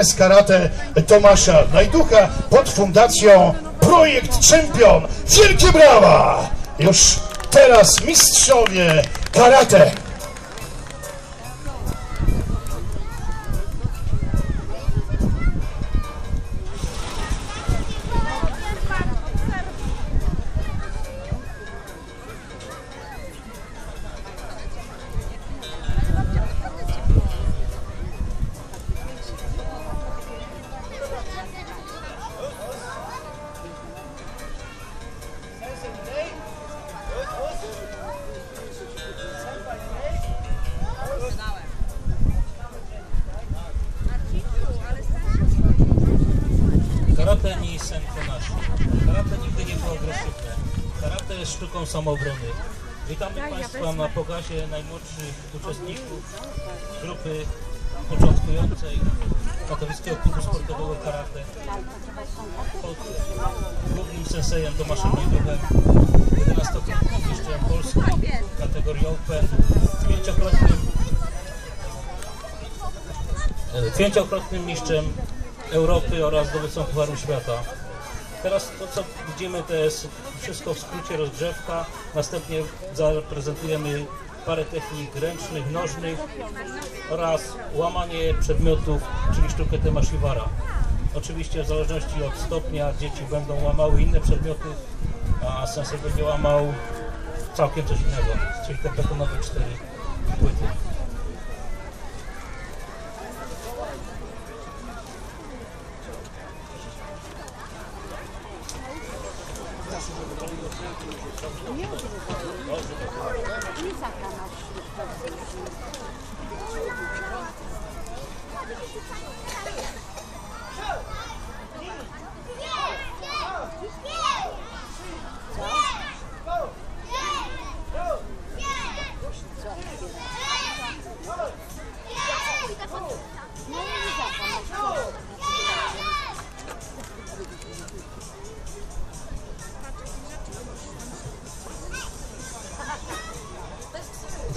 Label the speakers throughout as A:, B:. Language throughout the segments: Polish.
A: KS Karate Tomasza Najducha pod fundacją Projekt Czempion. Wielkie brawa! Już teraz mistrzowie karate.
B: Sztuką samoobrony. Witamy Państwa na pokazie najmłodszych uczestników grupy początkującej Katowickiego Klubu Sportowego Karate pod głównym sensejem Tomaszem Nieduchem, 11-krotnym mistrzem Polski kategorii Open, pięciokrotnym e, pięciokrotnym mistrzem Europy oraz zdobywcą Pucharu Świata. Teraz to, co widzimy, to jest wszystko w skrócie rozgrzewka. Następnie zaprezentujemy parę technik ręcznych, nożnych oraz łamanie przedmiotów, czyli sztukę Temashiwara. Oczywiście w zależności od stopnia dzieci będą łamały inne przedmioty, a sensei będzie łamał całkiem coś innego, czyli te betonowe cztery płyty. Nie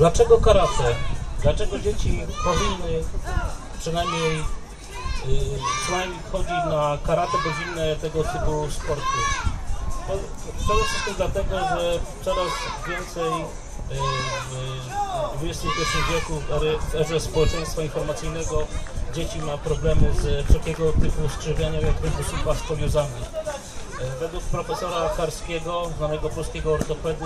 B: Dlaczego karate? Dlaczego dzieci powinny przynajmniej, yy, przynajmniej chodzić na karate bądź inne tego typu sporty? Po- Przede wszystkim dlatego, że coraz więcej yy, w XXI wieku, w erze społeczeństwa informacyjnego, dzieci ma problemy z wszelkiego typu skrzywieniami, jak kręgosłupa z. E, Według profesora Karskiego, znanego polskiego ortopedy,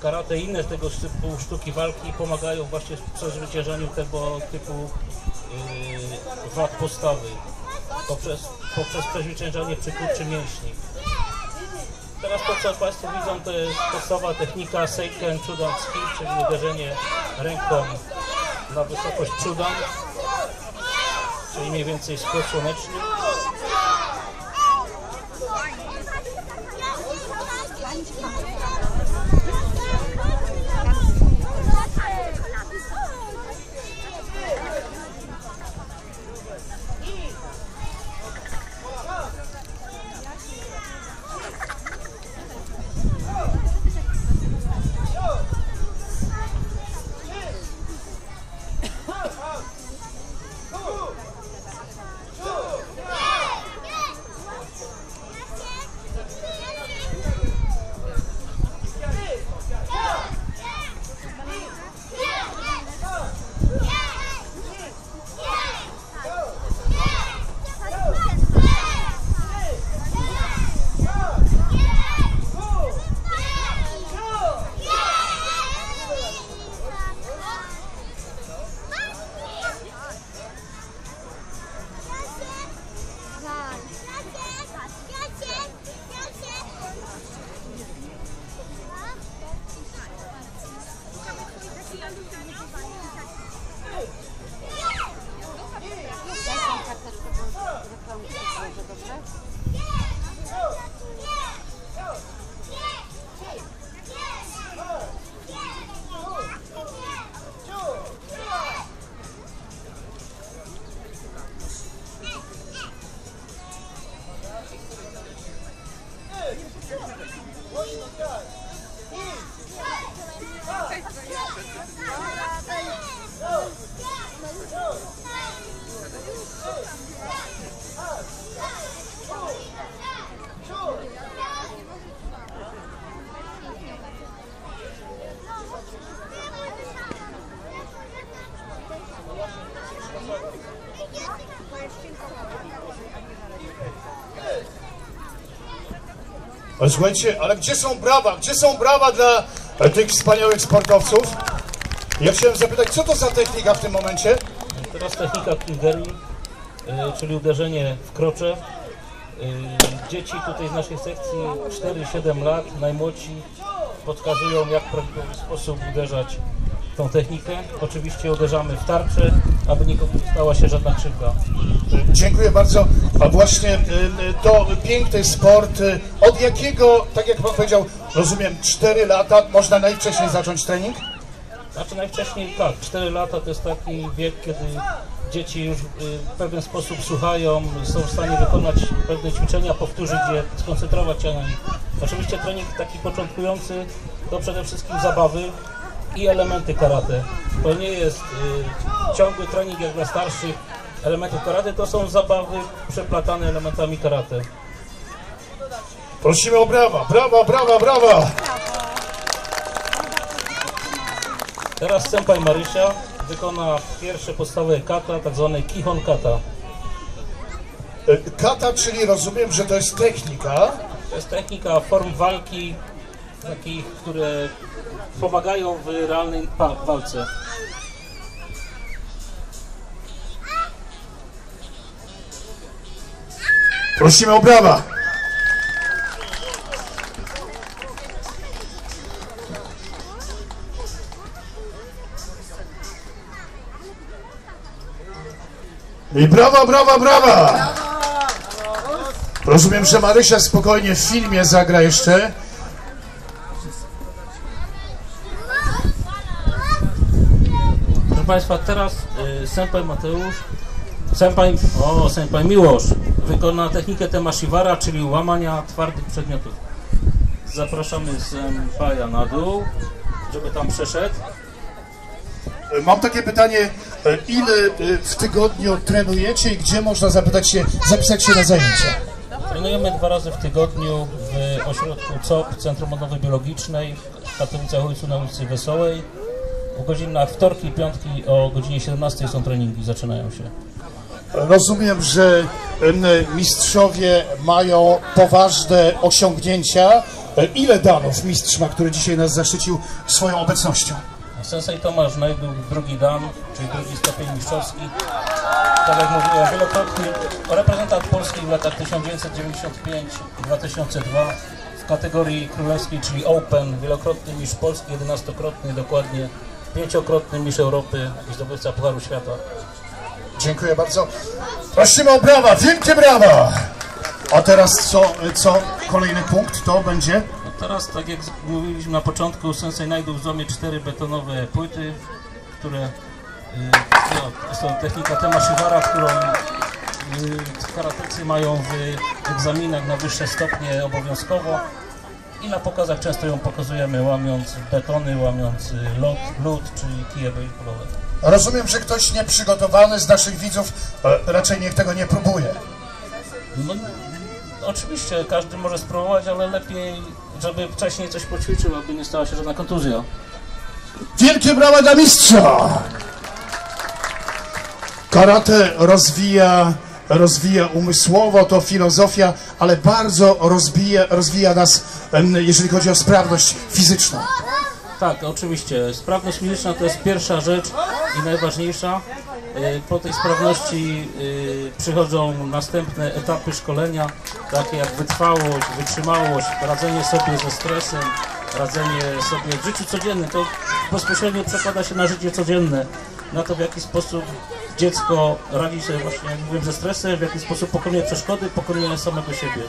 B: karate i inne tego typu sztuki walki pomagają właśnie w przezwyciężaniu tego typu yy, wad postawy poprzez, poprzez przezwyciężanie przykurczy mięśni. Teraz to, co Państwo widzą, to jest podstawowa technika Seiken Chudan Ski, czyli uderzenie ręką na wysokość Chudan, czyli mniej więcej skok słoneczny.
A: Ale Słuchajcie, ale gdzie są brawa? Gdzie są brawa dla e, tych wspaniałych sportowców? Ja chciałem zapytać, co to za technika w tym momencie?
B: Teraz technika Kingeri, y, czyli uderzenie w krocze. Y, Dzieci tutaj z naszej sekcji 4-7 lat, najmłodsi, podkazują jak w prawidłowy sposób uderzać tą technikę. Oczywiście uderzamy w tarczę, aby nikomu nie stała się żadna krzywda.
A: Dziękuję bardzo. A właśnie y, y, to piękny sport. y, Od jakiego, tak jak pan powiedział, rozumiem, 4 lata można najwcześniej zacząć trening?
B: Znaczy najwcześniej tak, 4 lata to jest taki wiek, kiedy dzieci już w pewien sposób słuchają, są w stanie wykonać pewne ćwiczenia, powtórzyć je, skoncentrować się na nich. Oczywiście trening taki początkujący to przede wszystkim zabawy i elementy karate. To nie jest y, ciągły trening jak dla starszych elementów karate, to są zabawy przeplatane elementami karate.
A: Prosimy o brawa, brawa, brawa, brawa.
B: Teraz Senpai Marysia wykona pierwsze podstawowe kata, tak zwane Kihon kata.
A: Y, Kata, czyli rozumiem, że to jest technika.
B: To jest technika form walki, takich, które pomagają w realnej walce.
A: Prosimy o brawa. I brawa, brawa, brawa! Rozumiem, że Marysia spokojnie w filmie zagra jeszcze.
B: Państwa, teraz y, Senpai Mateusz, Senpai, o, Senpai Miłosz wykona technikę Temashiwara, czyli łamania twardych przedmiotów. Zapraszamy Senpaja na dół, żeby tam przeszedł.
A: Mam takie pytanie, e, ile e, w tygodniu trenujecie i gdzie można zapytać się, zapisać się na zajęcia?
B: Trenujemy dwa razy w tygodniu w ośrodku COP, Centrum Odnowy Biologicznej w Katowicach Ojcu na ulicy Wesołej. W godzinach wtorki i piątki o godzinie 17 są treningi, zaczynają się.
A: Rozumiem, że mistrzowie mają poważne osiągnięcia. E, Ile danów mistrz ma, który dzisiaj nas zaszczycił swoją obecnością?
B: Sensei Tomasz Najdu, drugi dan, czyli drugi stopień mistrzowski. Tak jak mówiłem, wielokrotny reprezentant Polski w latach 1995-2002 w kategorii królewskiej, czyli Open, wielokrotny mistrz Polski, jedenastokrotny dokładnie, pięciokrotny mistrz Europy i zdobywca Pucharu Świata.
A: Dziękuję bardzo. Prosimy o brawa, wielkie brawa! A teraz co, co kolejny punkt to będzie?
B: No teraz, tak jak mówiliśmy na początku, Sensei Najdu złamie cztery betonowe płyty, które y, no, jest to technika Temashiwara, którą y, karatecy mają w egzaminach na wyższe stopnie obowiązkowo i na pokazach często ją pokazujemy łamiąc betony, łamiąc y, lód, lód czy kije baseballowe.
A: Rozumiem, że ktoś nieprzygotowany z naszych widzów e, raczej niech tego nie próbuje.
B: No, oczywiście każdy może spróbować, ale lepiej, żeby wcześniej coś poćwiczył, aby nie stała się żadna kontuzja.
A: Wielkie brawa dla mistrza! Karate rozwija, rozwija umysłowo, to filozofia, ale bardzo rozbija, rozwija nas, jeżeli chodzi o sprawność fizyczną.
B: Tak, oczywiście. Sprawność fizyczna to jest pierwsza rzecz i najważniejsza. Y, Po tej sprawności y, przychodzą następne etapy szkolenia, takie jak wytrwałość, wytrzymałość, radzenie sobie ze stresem, radzenie sobie w życiu codziennym. To bezpośrednio przekłada się na życie codzienne, na to w jaki sposób dziecko radzi sobie właśnie, jak mówiłem, ze stresem, w jaki sposób pokonuje przeszkody, pokonuje samego siebie.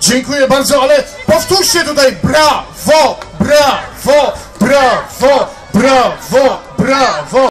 A: Dziękuję bardzo, ale powtórzcie tutaj brawo, brawo, brawo, brawo, brawo.